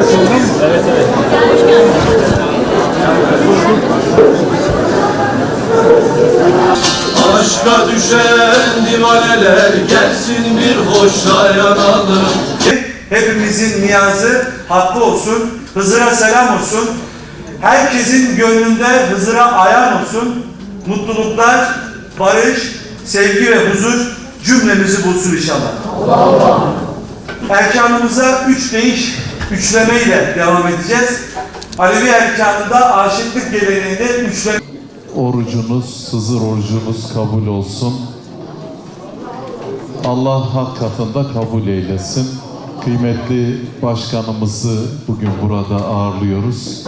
Evet evet. Aşka düşen divaneler gelsin bir hoşa yanalım. Hepimizin niyazı hakkı olsun. Hızır'a selam olsun. Herkesin gönlünde Hızır'a ayan olsun. Mutluluklar, barış, sevgi ve huzur cümlemizi bulsun inşallah. Erkanımıza üç değiş üçlemeyle devam edeceğiz. Alevi erkanında aşıklık geleneğinde üçleme Orucunuz, Hızır orucunuz kabul olsun. Allah hak katında kabul eylesin. Kıymetli başkanımızı bugün burada ağırlıyoruz.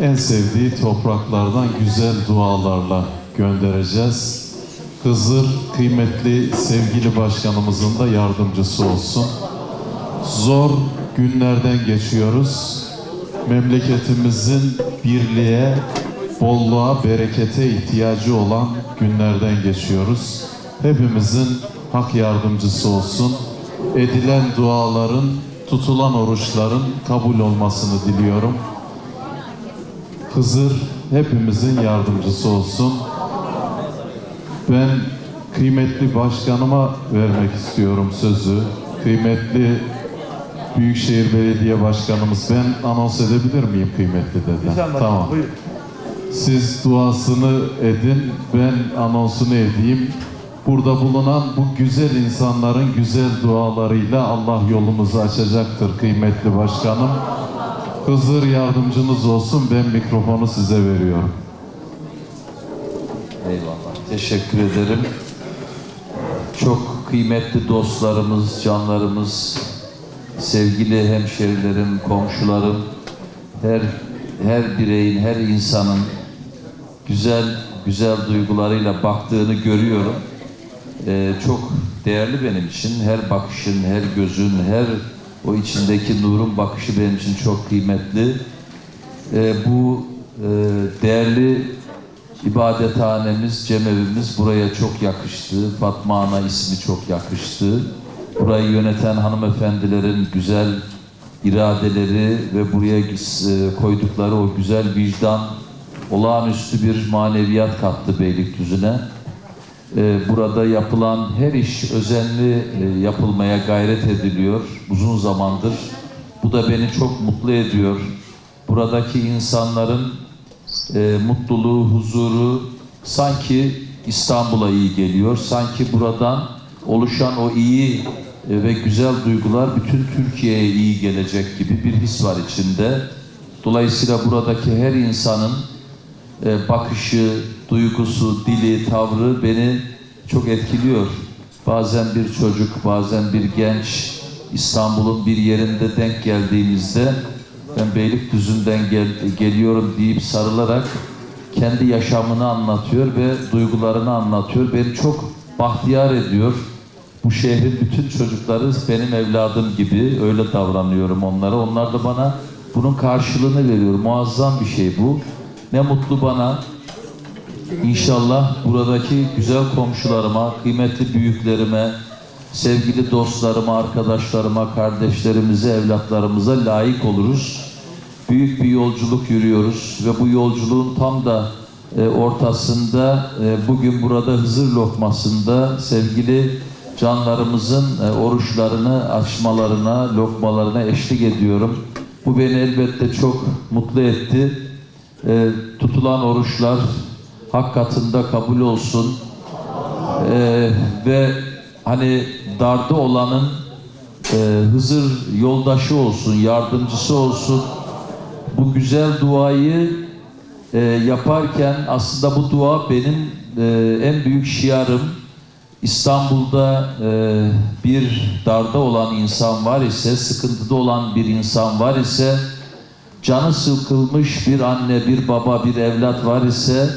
En sevdiği topraklardan güzel dualarla göndereceğiz. Hızır kıymetli sevgili başkanımızın da yardımcısı olsun. Zor günlerden geçiyoruz. Memleketimizin birliğe, bolluğa, berekete ihtiyacı olan günlerden geçiyoruz. Hepimizin hak yardımcısı olsun. Edilen duaların, tutulan oruçların kabul olmasını diliyorum. Hızır hepimizin yardımcısı olsun. Ben kıymetli başkanıma vermek istiyorum sözü. Kıymetli Büyükşehir Belediye Başkanımız ben anons edebilir miyim kıymetli dedi. Tamam. Siz duasını edin, ben anonsunu edeyim. Burada bulunan bu güzel insanların güzel dualarıyla Allah yolumuzu açacaktır kıymetli başkanım. Hızır yardımcınız olsun. Ben mikrofonu size veriyorum. Eyvallah. Teşekkür ederim. Çok kıymetli dostlarımız, canlarımız, sevgili hemşerilerim, komşularım, her her bireyin, her insanın güzel güzel duygularıyla baktığını görüyorum. Ee, çok değerli benim için. Her bakışın, her gözün, her o içindeki nurun bakışı benim için çok kıymetli. Ee, bu e, değerli ibadethanemiz, cemevimiz buraya çok yakıştı. Fatma Ana ismi çok yakıştı. Burayı yöneten hanımefendilerin güzel iradeleri ve buraya e, koydukları o güzel vicdan olağanüstü bir maneviyat kattı Beylikdüzü'ne. Ee, Burada yapılan her iş özenli e, yapılmaya gayret ediliyor uzun zamandır. Bu da beni çok mutlu ediyor. Buradaki insanların e, mutluluğu, huzuru sanki İstanbul'a iyi geliyor. Sanki buradan oluşan o iyi e, ve güzel duygular bütün Türkiye'ye iyi gelecek gibi bir his var içinde. Dolayısıyla buradaki her insanın e, bakışı, duygusu, dili, tavrı beni çok etkiliyor. Bazen bir çocuk, bazen bir genç İstanbul'un bir yerinde denk geldiğimizde ben Beylikdüzü'nden gel, geliyorum deyip sarılarak kendi yaşamını anlatıyor ve duygularını anlatıyor. Beni çok bahtiyar ediyor. Bu şehrin bütün çocukları benim evladım gibi öyle davranıyorum onlara. Onlar da bana bunun karşılığını veriyor. Muazzam bir şey bu. Ne mutlu bana. İnşallah buradaki güzel komşularıma, kıymetli büyüklerime, sevgili dostlarıma, arkadaşlarıma, kardeşlerimize, evlatlarımıza layık oluruz. Büyük bir yolculuk yürüyoruz ve bu yolculuğun tam da e, ortasında e, bugün burada Hızır lokmasında sevgili canlarımızın e, oruçlarını açmalarına, lokmalarına eşlik ediyorum. Bu beni elbette çok mutlu etti. E, tutulan oruçlar hak katında kabul olsun. E, ve hani darda olanın e, Hızır yoldaşı olsun, yardımcısı olsun. Bu güzel duayı e, yaparken aslında bu dua benim e, en büyük şiarım. İstanbul'da e, bir darda olan insan var ise, sıkıntıda olan bir insan var ise, canı sıkılmış bir anne, bir baba, bir evlat var ise,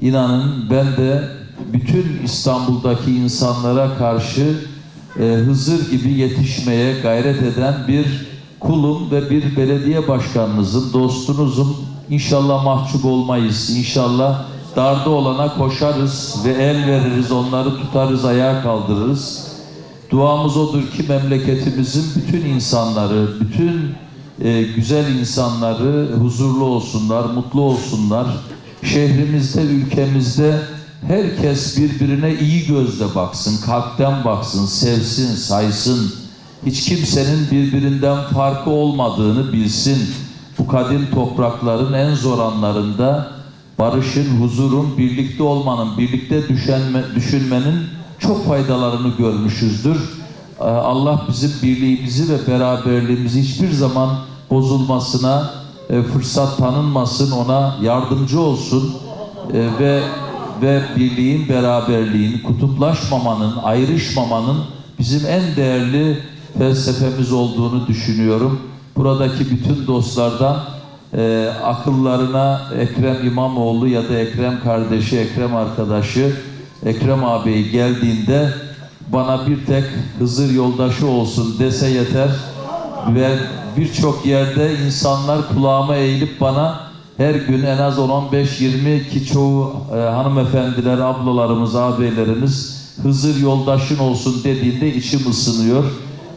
inanın ben de bütün İstanbul'daki insanlara karşı e, Hızır gibi yetişmeye gayret eden bir kulum ve bir belediye başkanınızın, dostunuzum. İnşallah mahcup olmayız. İnşallah darda olana koşarız ve el veririz, onları tutarız, ayağa kaldırırız. Duamız odur ki memleketimizin bütün insanları, bütün e, güzel insanları huzurlu olsunlar, mutlu olsunlar. Şehrimizde, ülkemizde herkes birbirine iyi gözle baksın, kalpten baksın, sevsin, saysın. Hiç kimsenin birbirinden farkı olmadığını bilsin. Bu kadim toprakların en zor anlarında barışın, huzurun, birlikte olmanın, birlikte düşünme, düşünmenin çok faydalarını görmüşüzdür. Ee, Allah bizim birliğimizi ve beraberliğimizi hiçbir zaman bozulmasına e, fırsat tanınmasın, ona yardımcı olsun E, ve ve birliğin, beraberliğin, kutuplaşmamanın, ayrışmamanın bizim en değerli felsefemiz olduğunu düşünüyorum. Buradaki bütün dostlardan e, akıllarına Ekrem İmamoğlu ya da Ekrem kardeşi, Ekrem arkadaşı, Ekrem ağabeyi geldiğinde bana bir tek Hızır yoldaşı olsun dese yeter ve birçok yerde insanlar kulağıma eğilip bana her gün en az 10-15-20 ki çoğu e, hanımefendiler, ablalarımız, ağabeylerimiz Hızır yoldaşın olsun dediğinde içim ısınıyor.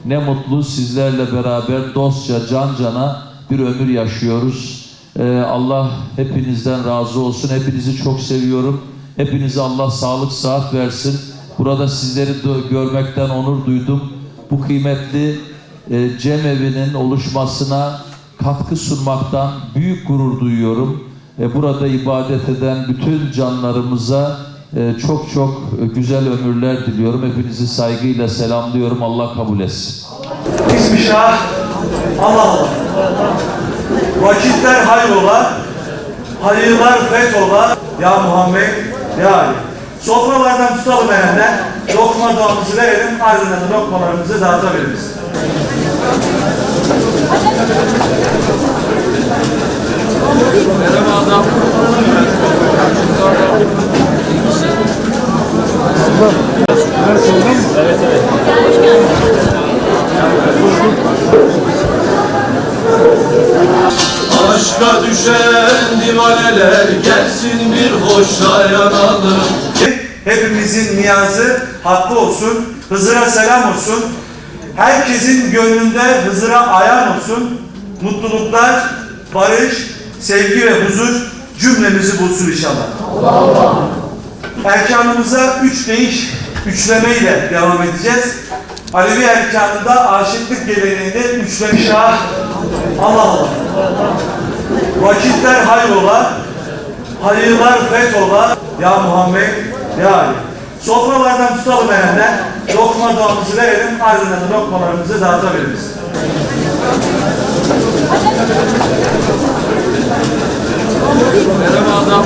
Ne mutlu sizlerle beraber dostça, can cana bir ömür yaşıyoruz. Ee, Allah hepinizden razı olsun. Hepinizi çok seviyorum. Hepinize Allah sağlık, sıhhat versin. Burada sizleri görmekten onur duydum. Bu kıymetli e, cemevi'nin oluşmasına katkı sunmaktan büyük gurur duyuyorum. E, burada ibadet eden bütün canlarımıza e, çok çok güzel ömürler diliyorum. Hepinizi saygıyla selamlıyorum. Allah kabul etsin. Bismillah. Allah Allah. Vakitler hayrola, hayırlar fethola. Ya Muhammed, ya Ali. Sofralardan tutalım elenler, lokma duamızı verelim, ardından da lokmalarımızı dağıtabiliriz. Aşka düşen divaneler gelsin bir hoşa yanalım Hepimizin niyazı hakkı olsun, Hızır'a selam olsun. Herkesin gönlünde Hızır'a ayan olsun. Mutluluklar, barış, sevgi ve huzur cümlemizi bulsun inşallah. Erkanımıza üç değiş üçlemeyle devam edeceğiz. Alevi erkanında aşıklık geleneğinde üçleme şah Allah Allah. Vakitler hayrola, hayırlar fetola. Ya Muhammed, ya Ali. Sofralardan tutalım erenler, lokma doğamızı verelim, ardından da lokmalarımızı dağıtabiliriz. Merhaba adam.